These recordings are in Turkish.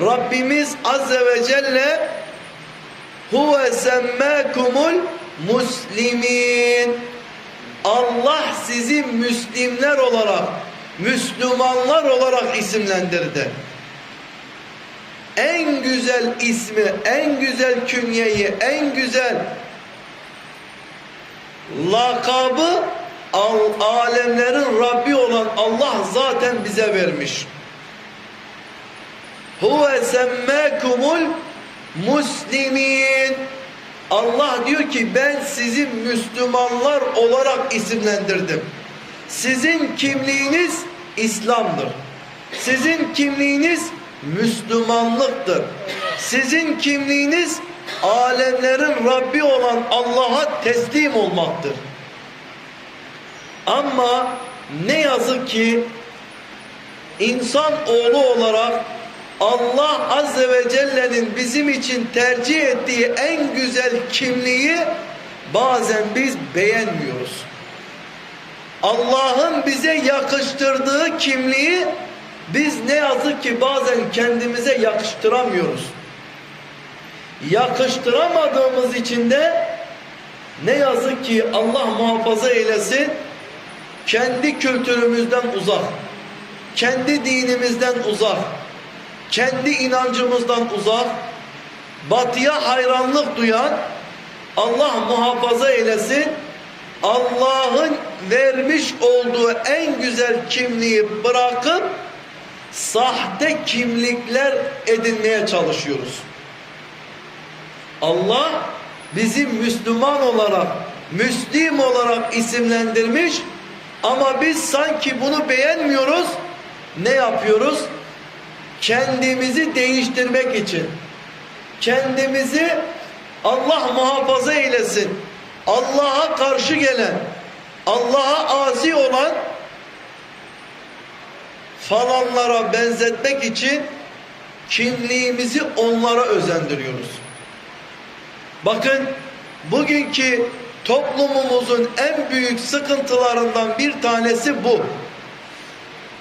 Rabbimiz Azze ve Celle huve semmâkumul muslimin Allah sizi Müslimler olarak Müslümanlar olarak isimlendirdi. En güzel ismi, en güzel künyeyi, en güzel lakabı al- alemlerin Rabbi olan Allah zaten bize vermiş. Huve semmâkumul muslimin. Allah diyor ki ben sizi Müslümanlar olarak isimlendirdim. Sizin kimliğiniz İslam'dır. Sizin kimliğiniz Müslümanlıktır. Sizin kimliğiniz alemlerin Rabbi olan Allah'a teslim olmaktır. Ama ne yazık ki insan oğlu olarak Allah Azze ve Celle'nin bizim için tercih ettiği en güzel kimliği bazen biz beğenmiyoruz. Allah'ın bize yakıştırdığı kimliği biz ne yazık ki bazen kendimize yakıştıramıyoruz. Yakıştıramadığımız için de ne yazık ki Allah muhafaza eylesin kendi kültürümüzden uzak, kendi dinimizden uzak, kendi inancımızdan uzak, batıya hayranlık duyan, Allah muhafaza eylesin, Allah'ın vermiş olduğu en güzel kimliği bırakıp sahte kimlikler edinmeye çalışıyoruz. Allah bizi Müslüman olarak, Müslim olarak isimlendirmiş ama biz sanki bunu beğenmiyoruz. Ne yapıyoruz? Kendimizi değiştirmek için, kendimizi Allah muhafaza eylesin, Allah'a karşı gelen, Allah'a asi olan falanlara benzetmek için kimliğimizi onlara özendiriyoruz. Bakın bugünkü toplumumuzun en büyük sıkıntılarından bir tanesi bu.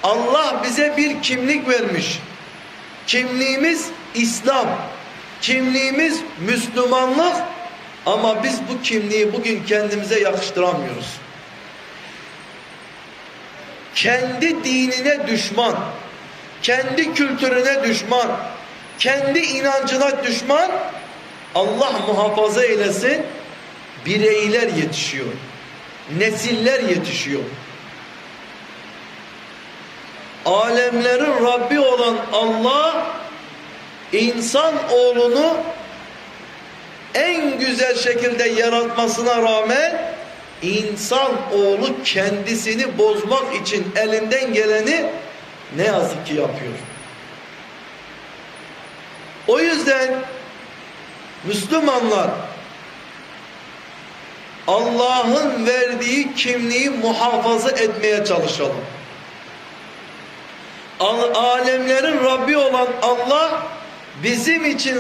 Allah bize bir kimlik vermiş. Kimliğimiz İslam. Kimliğimiz Müslümanlık ama biz bu kimliği bugün kendimize yakıştıramıyoruz. Kendi dinine düşman, kendi kültürüne düşman, kendi inancına düşman Allah muhafaza eylesin bireyler yetişiyor. Nesiller yetişiyor. Alemlerin Rabbi olan Allah insan oğlunu en güzel şekilde yaratmasına rağmen insan oğlu kendisini bozmak için elinden geleni ne yazık ki yapıyor. O yüzden Müslümanlar Allah'ın verdiği kimliği muhafaza etmeye çalışalım. Al- Alemlerin Rabbi olan Allah bizim için